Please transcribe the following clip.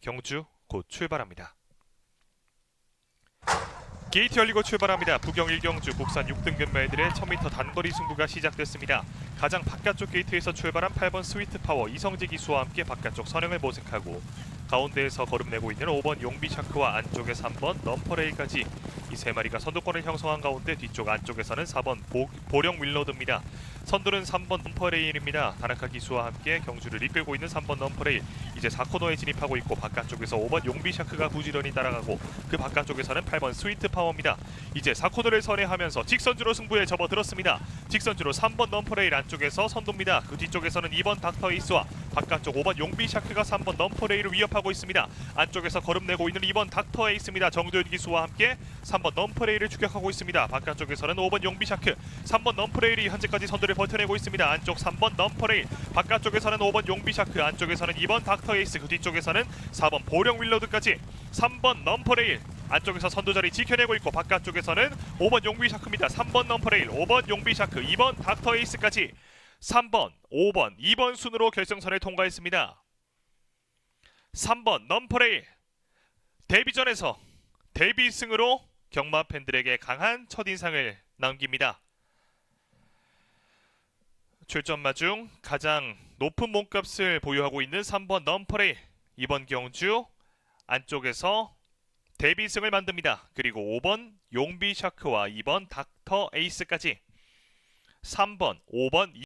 경주 곧 출발합니다. 게이트 열리고 출발합니다. 부경 1경주 국산 6등급 말들의 1000m 단거리 승부가 시작됐습니다. 가장 바깥쪽 게이트에서 출발한 8번 스위트 파워 이성재 기수와 함께 바깥쪽 선행을 모색하고 가운데에서 거름내고 있는 5번 용비 샤크와 안쪽에 3번 넘퍼레이까지 이 세 마리가 선두권을 형성한 가운데 뒤쪽 안쪽에서는 4번 보, 보령 윌로드입니다. 선두는 3번 넘퍼레일입니다. 다나카 기수와 함께 경주를 이끌고 있는 3번 넘퍼레일 이제 4코너에 진입하고 있고 바깥쪽에서 5번 용비 샤크가 부지런히 따라가고 그 바깥쪽에서는 8번 스위트 파워입니다. 이제 4코너를 선회하면서 직선주로 승부에 접어들었습니다. 직선주로 3번 넘퍼레일 안쪽에서 선두입니다. 그 뒤쪽에서는 2번 닥터 에이스와 바깥쪽 5번 용비 샤크가 3번 넘퍼레일을 위협하고 있습니다. 안쪽에서 거름내고 있는 2번 닥터 에이스입니다. 정도현 기수와 함께 3번 넘퍼레일을 추격하고 있습니다. 바깥쪽에서는 5번 용비 샤크, 3번 넘퍼레일이 현재까지 선두를 버텨내고 있습니다. 안쪽 3번 넘퍼레일, 바깥쪽에서는 5번 용비 샤크, 안쪽에서는 2번 닥터 에이스, 그 뒤쪽에서는 4번 보령 윌러드까지 3번 넘퍼레일 안쪽에서 선두 자리 지켜내고 있고 바깥쪽에서는 5번 용비 샤크입니다. 3번 넘퍼레일, 5번 용비 샤크, 2번 닥터 에이스까지 3번, 5번, 2번 순으로 결승선을 통과했습니다. 3번 넘퍼레일 데뷔전에서 데뷔승으로 경마 팬들에게 강한 첫인상을 남깁니다. 출전마 중 가장 높은 몸값을 보유하고 있는 3번 넘퍼레일 이번 경주 안쪽에서 데뷔승을 만듭니다. 그리고 5번 용비 샤크와 2번 닥터 에이스까지 3번, 5번,